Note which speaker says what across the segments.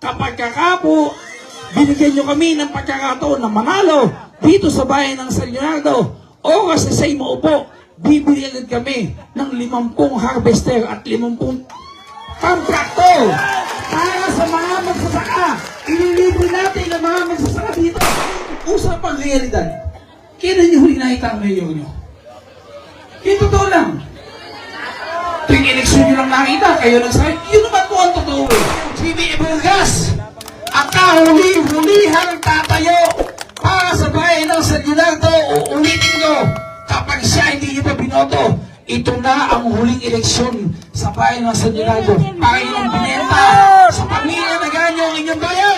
Speaker 1: kapag kakapo, binigyan nyo kami ng pagkakataon na manalo dito sa bayan ng San Leonardo o kasi sa maupo, bibili agad kami ng 50 harvester at 50 kontraktor para sa mga magsasaka. Ililibre natin ang mga magsasaka dito. Usapang realidad. Kailan nyo huli nakita ang mayor nyo? Yung totoo lang. Tuwing eleksyon nyo lang nakita, kayo nagsabi, yun naman po ang totoo eh. Si B. Burgas, ang kahuli-hulihang tatayo para sa bayan ng San Leonardo, uulitin ko, kapag siya hindi nyo pa binoto, ito na ang huling eleksyon sa bayan ng San Leonardo. Para inyong binenta sa pamilya na ganyo ang inyong bayan.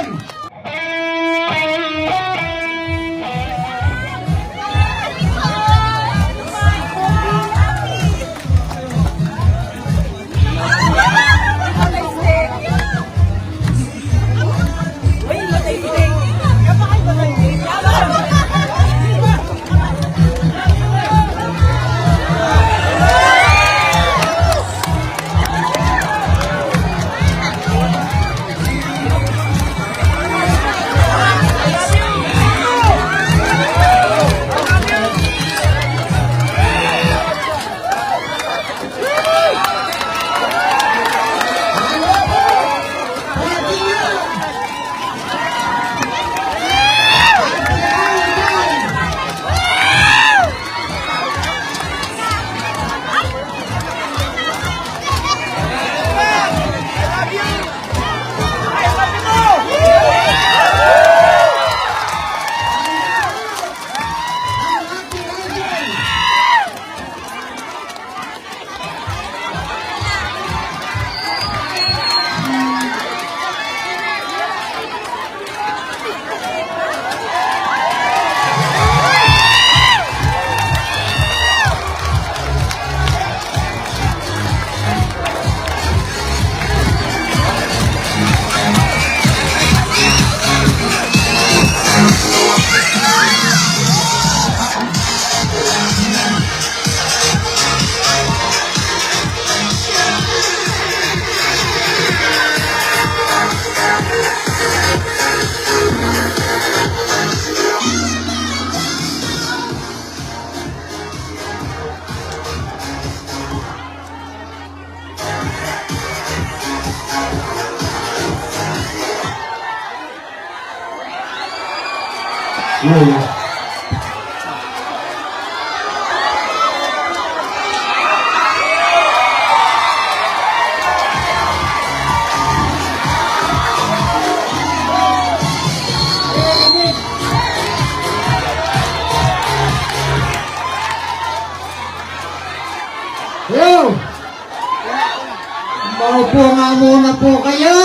Speaker 2: Maupo nga muna po kayo!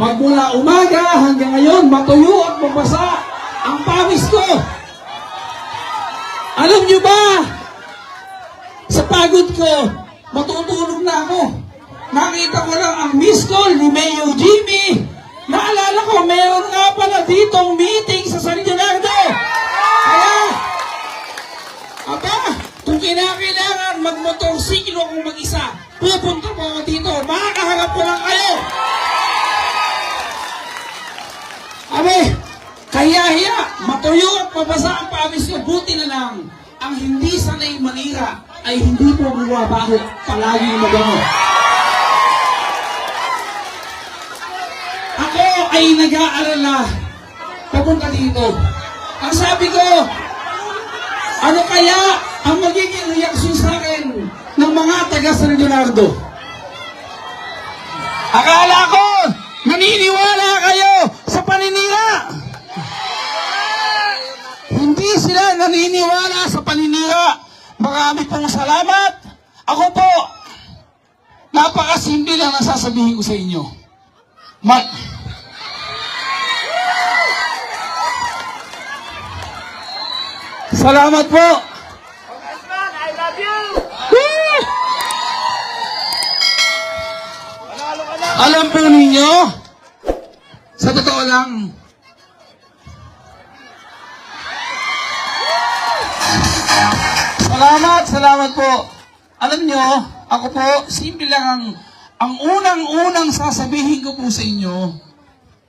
Speaker 2: Magmula umaga hanggang ngayon, matuyo at mabasa ang pawis ko. Alam nyo ba, sa pagod ko, matutulog na ako. Nakita ko lang ang miss call ni Mayor Jimmy. Naalala ko, meron nga pala ditong meeting sa San Leonardo. Kaya, Aba, kung kinakailangan magmotorsiklo kung mag-isa, pupunta po ako dito. Makakaharap ko lang kayo. Abe, kaya hiya, matuyo at mabasa ang pawis ko. Buti na lang, ang hindi sanay manira ay hindi po bumabaho, palagi mabango. Ako ay nag-aalala papunta dito. Ang sabi ko, ano kaya ang magiging reaksyon sa akin ng mga taga San Leonardo? Akala ko, naniniwala kayo sa paninira. Hindi sila naniniwala sa paninira. Marami pong salamat. Ako po, napakasimple lang ang sasabihin ko sa inyo. Ma- Salamat po.
Speaker 3: Congressman, I love you! Na!
Speaker 2: Alam po ninyo, sa totoo lang, Salamat, salamat po. Alam nyo, ako po, simple lang ang, ang unang-unang sasabihin ko po sa inyo,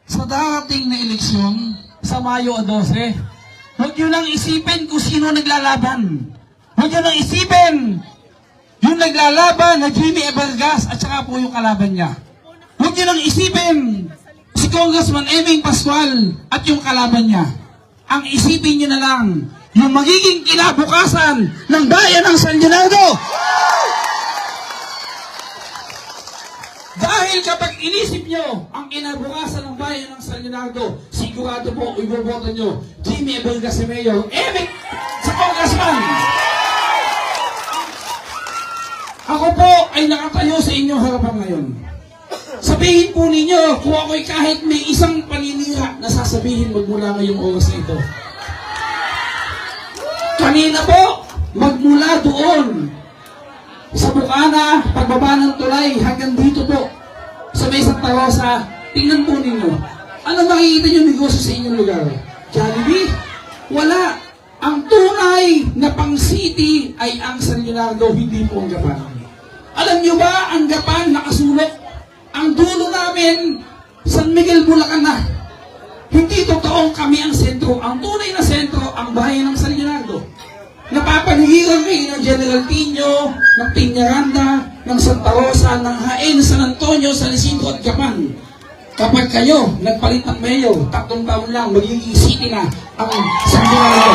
Speaker 2: sa darating na eleksyon, sa Mayo 12, huwag nyo nang isipin kung sino naglalaban. Huwag nyo nang isipin yung naglalaban na Jimmy Ebergas at saka po yung kalaban niya. Huwag nyo nang isipin si Congressman Eming Pascual at yung kalaban niya. Ang isipin nyo na lang, yung magiging kinabukasan ng bayan ng San Leonardo. Dahil kapag inisip nyo ang kinabukasan ng bayan ng San Leonardo, sigurado po iboboto nyo Jimmy Ebergas si Mayor, Eming sa Congressman. Ako po ay nakatayo sa inyong harapan ngayon. Sabihin po ninyo kung ako'y kahit may isang paninira na sasabihin magmula ngayong oras na ito. Kanina po, magmula doon sa Bukana, pagbaba ng tulay hanggang dito po sa may Santa Rosa, tingnan po ninyo. Ano makikita nyo negosyo sa inyong lugar? Jollibee? Wala. Ang tunay na pang city ay ang San Leonardo, hindi po ang Japan. Alam nyo ba, ang Japan nakasulok? Ang dulo namin, San Miguel, Bulacan na. Hindi totoong kami ang sentro. Ang tunay na sentro, ang bayan ng San Leonardo. Napapaligiran kayo ng General Tino, ng Piñaranda, ng Santa Rosa, ng Haen, San Antonio, San Isidro at Japan. Kapag kayo nagpalit ng mayor, tatlong taon lang, magiging city na ang San Leonardo.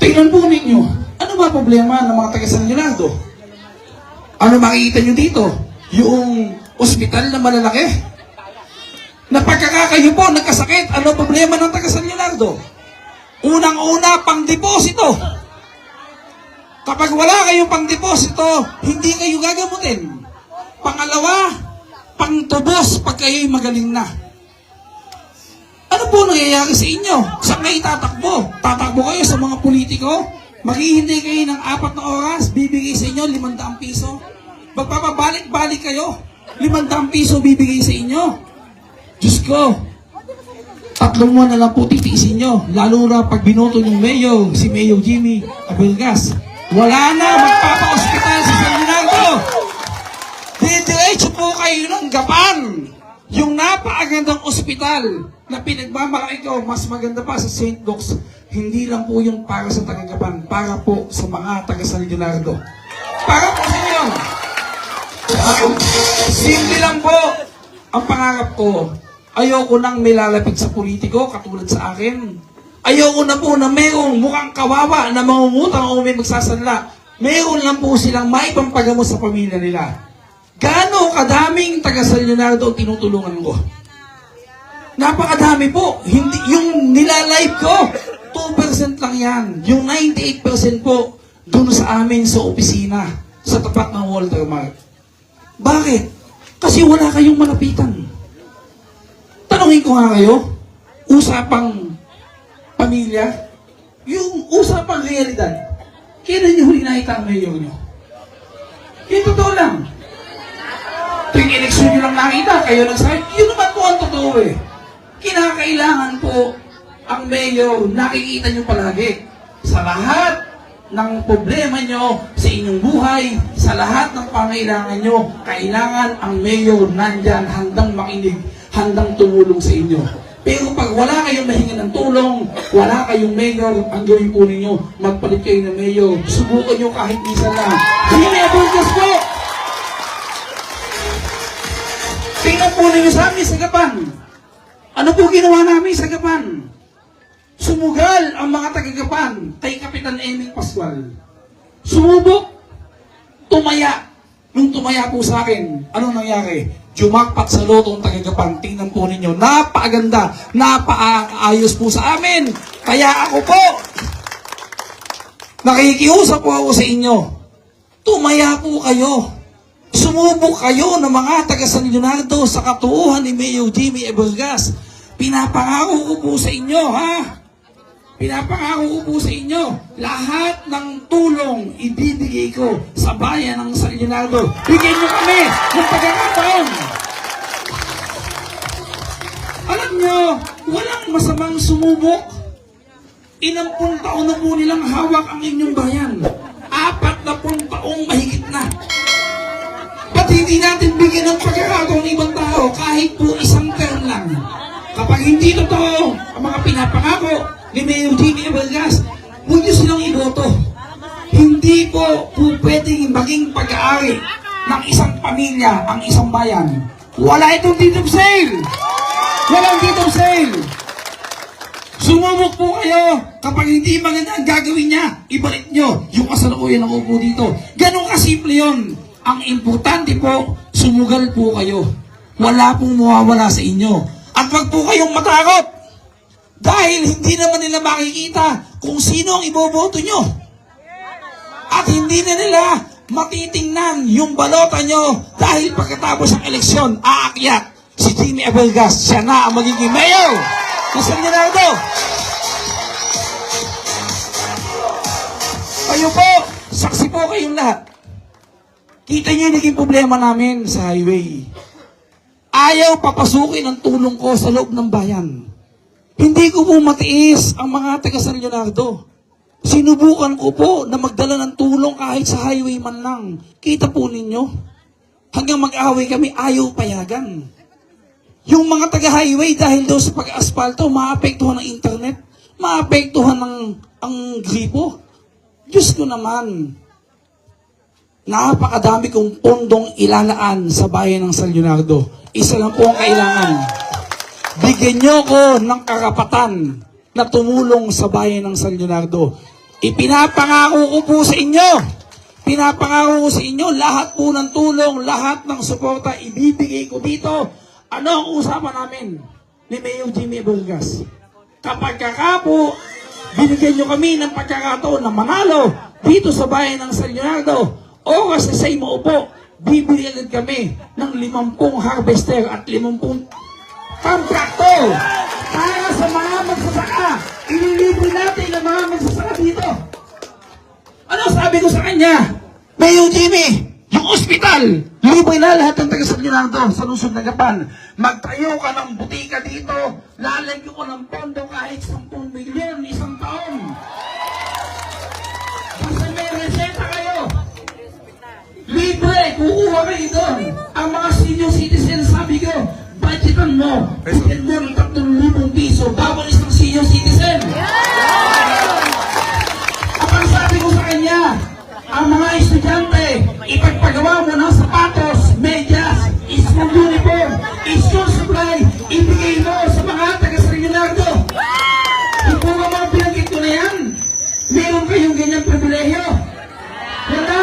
Speaker 2: Tingnan po ninyo, ano ba problema ng mga taga San Leonardo? Ano makikita nyo dito? Yung ospital na malalaki? Na pagkakakayo po, nagkasakit, ano problema ng taga San Leonardo? Unang-una, pang deposito. Kapag wala kayong pang deposito, hindi kayo gagamutin. Pangalawa, pang tubos pag kayo'y magaling na. Ano po nangyayari sa inyo? Saan kayo tatakbo? Tatakbo kayo sa mga politiko? Maghihintay kayo ng apat na oras, bibigay sa inyo limandaang piso. Magpapabalik-balik kayo, limandaang piso bibigay sa inyo. Diyos ko, tatlong buwan lang po titiisin nyo. Lalo na pag binoto yung mayor, si Mayor Jimmy Abelgas. Wala na, magpapa-hospital sa San Leonardo. Didiretso po kayo ng Gapan. Yung napakagandang ospital na pinagmamalaki ko, mas maganda pa sa St. Luke's, hindi lang po yung para sa taga-Gapan, para po sa mga taga San Leonardo. Para po sa inyo. Simple lang po ang pangarap ko. Ayoko nang may lalapit sa politiko katulad sa akin. Ayoko na po na mayroong mukhang kawawa na mangungutang o may magsasanla. Mayroon lang po silang may pampagamot sa pamilya nila. Gaano kadaming taga San Leonardo ang tinutulungan ko? Napakadami po. Hindi, yung nilalive ko, 2% lang yan. Yung 98% po, dun sa amin sa opisina, sa tapat ng Walter Mart. Bakit? Kasi wala kayong malapitan. Tanungin ko nga kayo, usapang pamilya, yung usapang realidad, kailan nyo huli nakita ang mayor nyo? Yung totoo lang. Tuwing eleksyon nyo lang nakita, kayo nagsabi, yun naman po ang totoo eh. Kinakailangan po ang mayor, nakikita nyo palagi sa lahat ng problema nyo sa inyong buhay, sa lahat ng pangailangan nyo, kailangan ang mayor nandyan handang makinig, handang tumulong sa inyo. Pero pag wala kayong mahinga ng tulong, wala kayong mayor, ang gawin po ninyo, magpalit kayo ng mayor, subukan nyo kahit minsan lang. Jimmy Abulgas po! Tingnan po ninyo sa amin sa Gapan. Ano po ginawa namin sa Gapan? Sumugal ang mga taga-Gapan kay Kapitan Eming Pascual. Sumubok. Tumaya. Nung tumaya po sa akin, ano nangyari? Jumakpat sa loto ang taga-Gapan. Tingnan po ninyo, napakaganda, napaayos po sa amin. Kaya ako po, nakikiusap po ako sa inyo. Tumaya po kayo. Sumubok kayo ng mga taga San Leonardo sa katuuhan ni Mayor Jimmy Ebergas. pinapangako ko po sa inyo, ha? Pinapangako ko po sa inyo, lahat ng tulong ibibigay ko sa bayan ng San Leonardo. Bigyan niyo kami ng pagkakataon. Alam niyo, walang masamang sumubok. Inampung taon na po nilang hawak ang inyong bayan. Apat na pong taong mahigit na. Ba't hindi natin bigyan ng pagkakataon ng ibang tao kahit po isang term lang? Kapag hindi totoo ang mga pinapangako Jimmy Abargas, huwag niyo silang iboto. Hindi po po pwedeng maging pag-aari ng isang pamilya ang isang bayan. Wala itong deed of sale! Walang deed of sale! Sumubok po kayo kapag hindi maganda ang gagawin niya, ibalik nyo yung kasalukuyan ng upo dito. Ganon kasimple yon. Ang importante po, sumugal po kayo. Wala pong mawawala sa inyo. At wag po kayong matakot. Dahil hindi naman nila makikita kung sino ang iboboto nyo. At hindi na nila matitingnan yung balota nyo dahil pagkatapos ng eleksyon, aakyat si Jimmy Abelgas. Siya na ang magiging mayor ng San Leonardo. Kayo po, saksi po kayong lahat. Kita niyo naging problema namin sa highway. Ayaw papasukin ang tulong ko sa loob ng bayan. Hindi ko po matiis ang mga taga San Leonardo. Sinubukan ko po na magdala ng tulong kahit sa highway man lang. Kita po ninyo. Hanggang mag-away kami, ayaw payagan. Yung mga taga-highway dahil daw sa pag-asfalto, maapektuhan ng internet, maapektuhan ng ang gripo. Diyos ko naman, napakadami kong pondong ilalaan sa bayan ng San Leonardo. Isa lang po ang kailangan. Bigyan niyo ko ng karapatan na tumulong sa bayan ng San Leonardo. Ipinapangako ko po sa inyo. Pinapangako ko sa inyo, lahat po ng tulong, lahat ng suporta, ibibigay ko dito. Ano ang usapan namin ni Mayor Jimmy Burgas? Kapag ka po, binigyan nyo kami ng pagkakataon na manalo dito sa bayan ng San Leonardo, o kasi sa imo upo, bibili agad kami ng limampung harvester at limampung kontraktor para sa mga magsasaka. Ililibre natin ang mga magsasaka dito. Ano sabi ko sa kanya? Mayor Jimmy, yung ospital, libre na lahat ng taga San Leonardo sa Luzon, Nagapan. Magtayo ka ng butika dito, lalagyan ko ng pondo kahit 10 milyon isang taon. Basta may reseta kayo. Libre, kukuha kayo doon. Ang mga senior citizens, sabi ko, budgetan mo, bigyan mo ng 3,000 piso, bawal isang senior citizen. At ang sabi ko sa kanya, ang mga estudyante, ipagpagawa mo ng sapatos, medyas, school uniform, school supply, ibigay mo sa mga taga San Leonardo. Kung ba mga pinagkit ko na yan, meron kayong ganyang pribilehyo. Wala,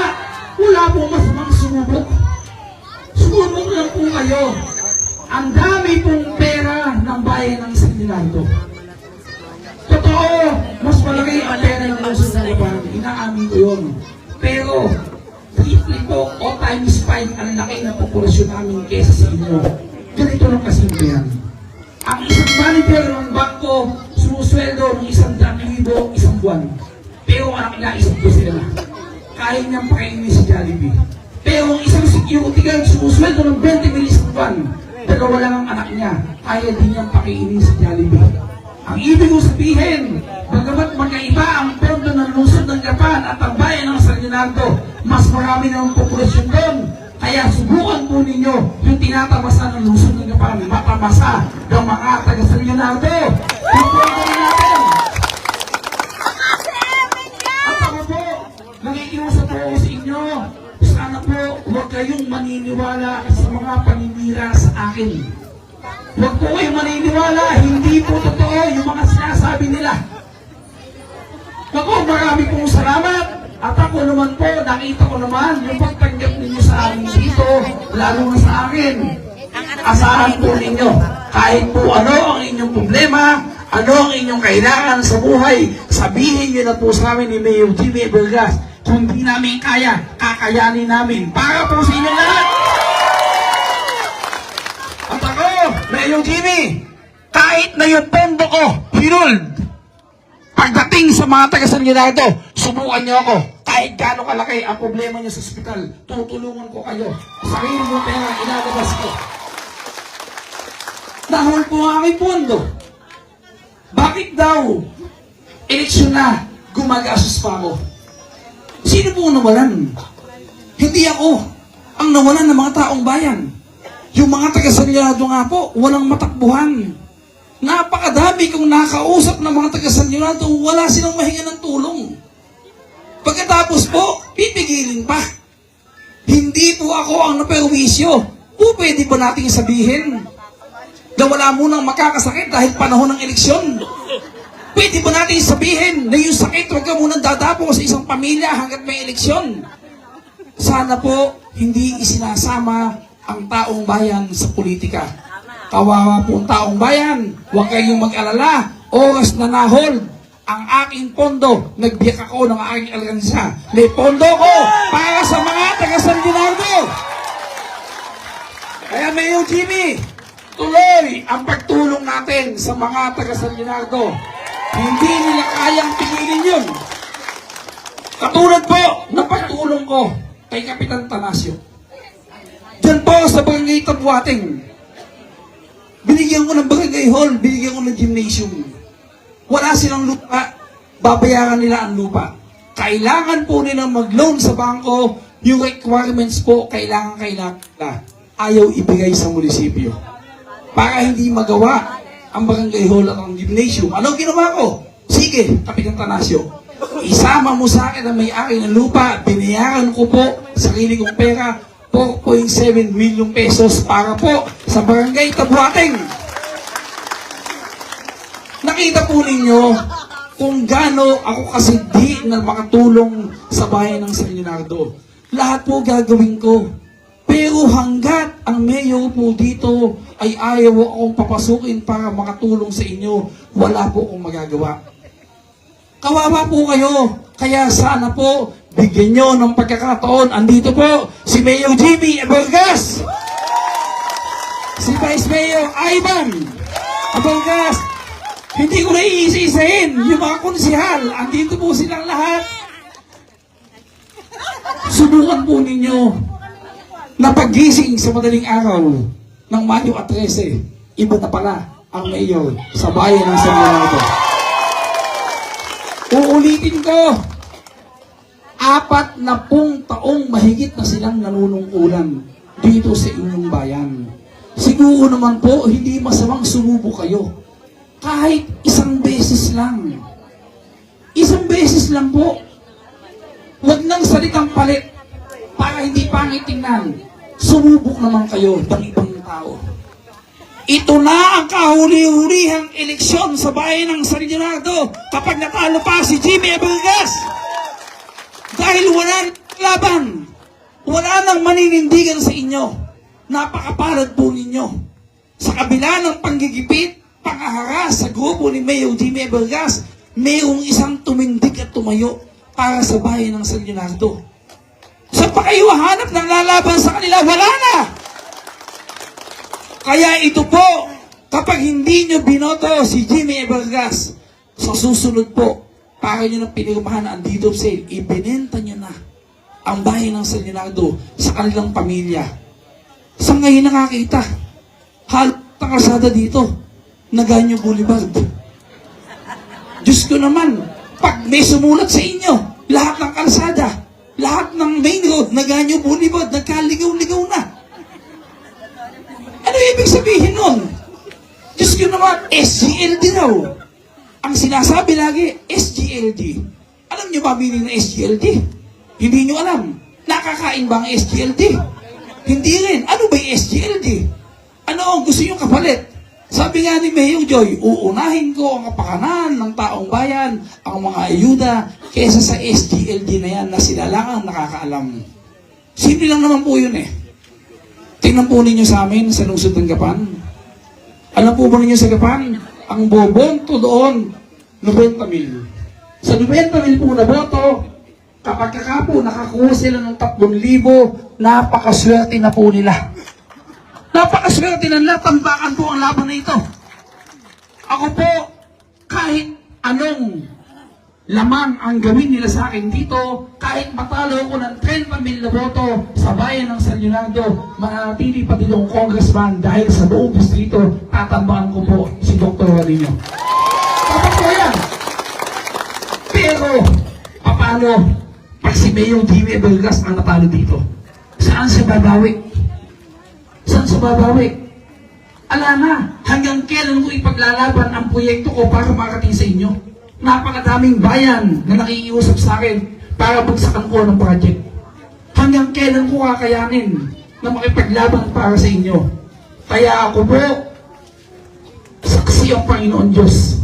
Speaker 2: wala po masamang sumubok. Sumubok lang po kayo. Ang dami pong pera ng bayan ng San Leonardo. Totoo, mas malaki ang pera ng Luzon na Liban. Inaamin ko yun. Pero, triple po o times 5 ang laki ng populasyon namin kesa sa inyo. Ganito lang kasimple yan. Ang isang manager ng bangko, sumusweldo ng isang daan libo isang buwan. Pero ang naisip ko sila, kaya niyang pakainin si Jollibee. Pero ang isang security guard, sumusweldo ng 20 mil isang buwan. Pero wala ang anak niya, kaya din niyang pakainin si Jollibee. Ang ibig ko sabihin, bagamat magkaiba ang pondo ng lungsod ng Japan at ang bayan ng San Leonardo, mas marami na ang populasyon doon. Kaya subukan po ninyo yung tinatamasa ng lungsod ng Japan, matamasa ng mga taga San Leonardo. Yung huwag kayong maniniwala sa mga paninira sa akin. Huwag po kayong maniniwala, hindi po totoo yung mga sinasabi nila. Ako, marami pong salamat. At ako naman po, nakita ko naman yung pagtanggap ninyo sa amin dito, lalo na sa akin. Asahan po ninyo, kahit po ano ang inyong problema, ano ang inyong kailangan sa buhay, sabihin nyo na po sa amin ni Mayor Jimmy Burgas. Kung di namin kaya, kakayanin namin. Para po sa inyong lahat. At ako, Mayor Jimmy, kahit na yung pondo ko, hinold. Pagdating sa mga taga San Leonardo, subukan niyo ako. Kahit gaano kalaki ang problema niyo sa ospital, tutulungan ko kayo. Sarili mo pera, inalabas ko. Dahil po ang aking pondo. Bakit daw, eleksyon na, gumagastos pa ako? Sino po nawalan? Hindi ako. Ang nawalan ng mga taong bayan. Yung mga taga-San nga po, walang matakbuhan. Napakadami kong nakausap ng mga taga-San wala silang mahinga ng tulong. Pagkatapos po, pipigilin pa. Hindi po ako ang naperwisyo. O pwede ba nating sabihin na wala munang makakasakit dahil panahon ng eleksyon? Pwede ba natin sabihin na yung sakit huwag ka munang dadapo sa isang pamilya hanggat may eleksyon? Sana po hindi isinasama ang taong bayan sa politika. Kawawa po ang taong bayan. Huwag kayong mag-alala. Oras na nahold ang aking pondo. Nagbiyak ako ng aking alkansya. May pondo ko para sa mga taga San Leonardo. Kaya Mayor Jimmy, tuloy ang pagtulong natin sa mga taga San Leonardo. Hindi nila kayang pigilin yun. Katulad po ng pagtulong ko kay Kapitan Tanasio. Diyan po sa barangay Tabuating. Binigyan ko ng barangay hall, binigyan ko ng gymnasium. Wala silang lupa, babayaran nila ang lupa. Kailangan po nilang mag-loan sa bangko, yung requirements po, kailangan kailangan nila. Ayaw ibigay sa munisipyo. Para hindi magawa ang barangay hall at ang gymnasium. Anong ginawa ko? Sige, Kapitan Tanasio, isama mo sa akin ang may-ari ng lupa, binayaran ko po sarili kong pera, 4.7 milyong pesos para po sa barangay Tabuating. Nakita po ninyo kung gaano ako kasigdi na makatulong sa bayan ng San Leonardo. Lahat po gagawin ko. Pero hanggat ang mayor po dito ay ayaw akong papasukin para makatulong sa inyo, wala po akong magagawa. Kawawa po kayo. Kaya sana po, bigyan nyo ng pagkakataon. Andito po, si Mayor Jimmy Abergas. Si Vice Mayor Ivan Abergas. Hindi ko na iisa-isahin. Yung mga konsihal, andito po silang lahat. Subukan po ninyo na pagising sa madaling araw ng Mayo at 13, iba na pala ang mayor sa bayan ng San Leonardo. Uulitin ko, apat na pung taong mahigit na silang nanunungkulan dito sa inyong bayan. Siguro naman po, hindi masamang sumubo kayo. Kahit isang beses lang. Isang beses lang po. Huwag nang salitang palit para hindi pangit tingnan. Sumubok naman kayo ng ibang tao. Ito na ang kahuli-hulihang eleksyon sa bayan ng San Leonardo kapag natalo pa si Jimmy Aburgas. Dahil wala laban, wala nang maninindigan sa inyo. Napakapalad po ninyo. Sa kabila ng panggigipit, pangaharas sa grupo ni Mayor Jimmy Aburgas, mayroong isang tumindig at tumayo para sa bayan ng San Leonardo. Sa pa kayo hanap ng lalaban sa kanila? Wala na! Kaya ito po, kapag hindi nyo binoto si Jimmy Vargas, sa susunod po, para nyo ng pinirmahan na andito sale, ibinenta nyo na ang bayan ng San Leonardo sa kanilang pamilya. Sa ngayon nakakita, halos ang kalsada dito, Naganyo Boulevard. Diyos ko naman, pag may sumulat sa inyo, lahat ng kalsada, lahat ng main road, Naganyo Boulevard, nagkaligaw-ligaw na. Ano ibig sabihin nun? Diyos ko naman, SGLD daw. Ang sinasabi lagi, SGLD. Alam niyo ba meaning ng SGLD? Hindi niyo alam. Nakakain ba ang SGLD? Hindi rin. Ano ba yung SGLD? Ano ang gusto niyong kapalit? Sabi nga ni Mayor Joy, uunahin ko ang kapakanan ng taong bayan, ang mga ayuda, kesa sa SGLD na yan na sila lang ang nakakaalam. Simple lang naman po yun eh. Tingnan po ninyo sa amin sa lungsod ng Gapan. Alam po ba ninyo sa Gapan? Ang bobonto doon, 90 mil. Sa 90 mil po na boto, kapag kaka po nakakuha sila ng 3,000, napakaswerte na po nila. Napakaswerte na nila, tambakan po ang laban na ito. Ako po, kahit anong lamang ang gawin nila sa akin dito, kahit matalo ko ng 30 mil na boto sa bayan ng San Leonardo, mananatili pa din yung congressman dahil sa buong distrito, tatambakan ko po si Dr. Juanino. Dapat po yan. Pero, paano pag si Mayor Jimmy Ebergas ang natalo dito? Saan siya babawi? Saan siya babawi? Ala na, hanggang kailan ko ipaglalaban ang proyekto ko para makarating sa inyo? Napakadaming bayan na nakikiusap sa akin para bagsakan ko ng project. Hanggang kailan ko kakayanin na makipaglaban para sa inyo? Kaya ako po, saksi ang Panginoon Diyos.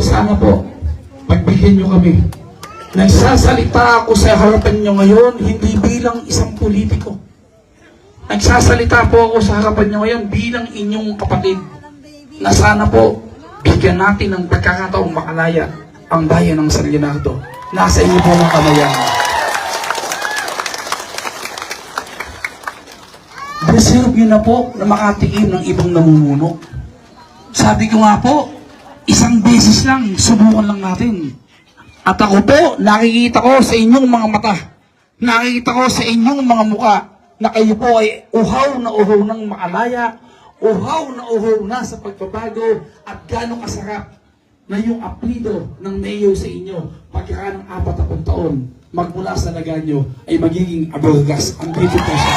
Speaker 2: Sana po, pagbigyan nyo kami. Nagsasalita ako sa harapan nyo ngayon, hindi bilang isang politiko. Nagsasalita po ako sa harapan nyo ngayon bilang inyong kapatid na sana po bigyan natin ng pagkakataong makalaya ang bayan ng San Leonardo. Nasa inyo po ang kamayan. Deserve nyo na po na makatikim ng ibang namumuno. Sabi ko nga po, isang beses lang, subukan lang natin. At ako po, nakikita ko sa inyong mga mata, nakikita ko sa inyong mga muka, na kayo po ay uhaw na uhaw ng makalaya, uhaw na uhaw na sa pagbabago, at gano'ng kasarap na yung aplido ng mayo sa inyo pagkaka ng apat na taon magmula sa laganyo ay magiging aburgas ang dito po siya.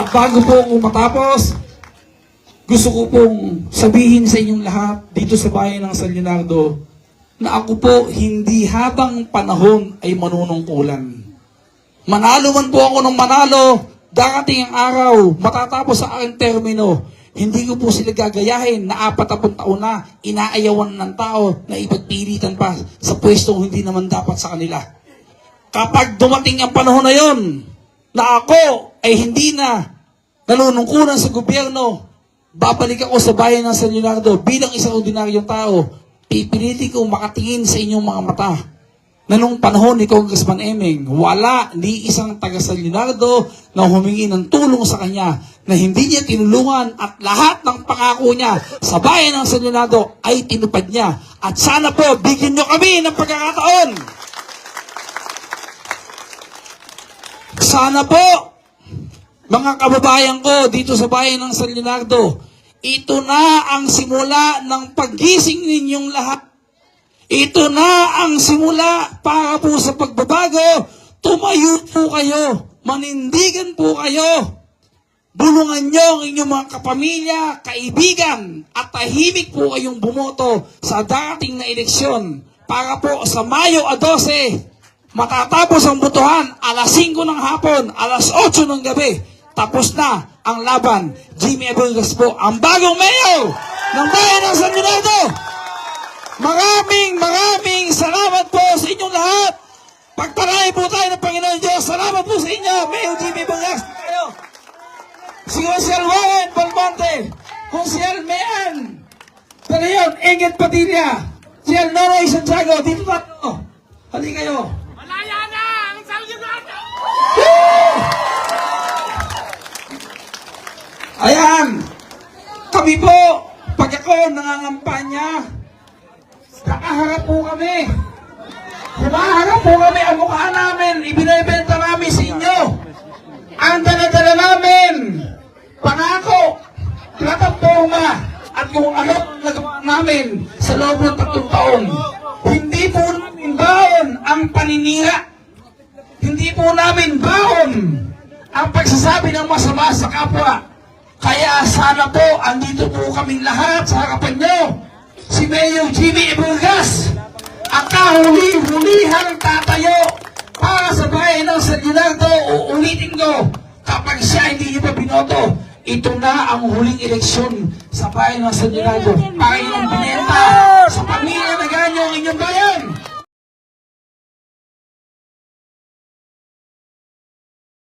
Speaker 2: At bago po ako matapos, gusto ko pong sabihin sa inyong lahat dito sa bayan ng San Leonardo na ako po hindi habang panahon ay manunungkulan. Manalo man po ako ng manalo, darating ang araw, matatapos sa aking termino, hindi ko po sila gagayahin na apat na taon na inaayawan ng tao na ipagpilitan pa sa pwestong hindi naman dapat sa kanila. Kapag dumating ang panahon na yon, na ako ay hindi na nanunungkulan sa gobyerno, babalik ako sa bayan ng San Leonardo bilang isang ordinaryong tao, pipiliti kong makatingin sa inyong mga mata na nung panahon ni Congressman Emeng, wala ni isang taga San Leonardo na humingi ng tulong sa kanya na hindi niya tinulungan at lahat ng pangako niya sa bayan ng San Leonardo ay tinupad niya. At sana po, bigyan niyo kami ng pagkakataon. Sana po, mga kababayan ko dito sa bayan ng San Leonardo, ito na ang simula ng paggising ninyong lahat. Ito na ang simula para po sa pagbabago. Tumayo po kayo. Manindigan po kayo. Bulungan niyo ang inyong mga kapamilya, kaibigan, at tahimik po kayong bumoto sa dating na eleksyon para po sa Mayo a 12, matatapos ang botohan alas 5 ng hapon, alas 8 ng gabi. Tapos na ang laban. Jimmy Abungas po, ang bagong mayor ng bayan ng San Leonardo. Maraming maraming salamat po sa inyong lahat. Pagpalain po tayo ng Panginoon Diyos. Salamat po sa inyo. Mayor Jimmy Abungas kayo. Si Josiel Warren Balmonte, Josiel Mean, yun, Ingrid Padilla, si El Nonoy Santiago, dito tayo. Hali kayo.
Speaker 3: Malaya na ang San Leonardo!
Speaker 2: Ayan! Kami po, pag ako nangangampanya, nakaharap po kami. Humaharap po kami ang mukha namin, ibinibenta namin sa inyo. Ang daladala namin, pangako, plataforma, at ang nagawa namin sa loob ng tatlong taon. Hindi po namin baon ang paninira. Hindi po namin baon ang pagsasabi ng masama sa kapwa. Kaya sana po, andito po kaming lahat sa harapan nyo. Si Mayor Jimmy Iburgas, ang kahuli-hulihang tatayo para sa bayan ng San Leonardo. Uulitin ko, kapag siya hindi niyo binoto, ito na ang huling eleksyon sa bayan ng San Leonardo para inyong binenta sa pamilya na ganyo ang inyong bayan.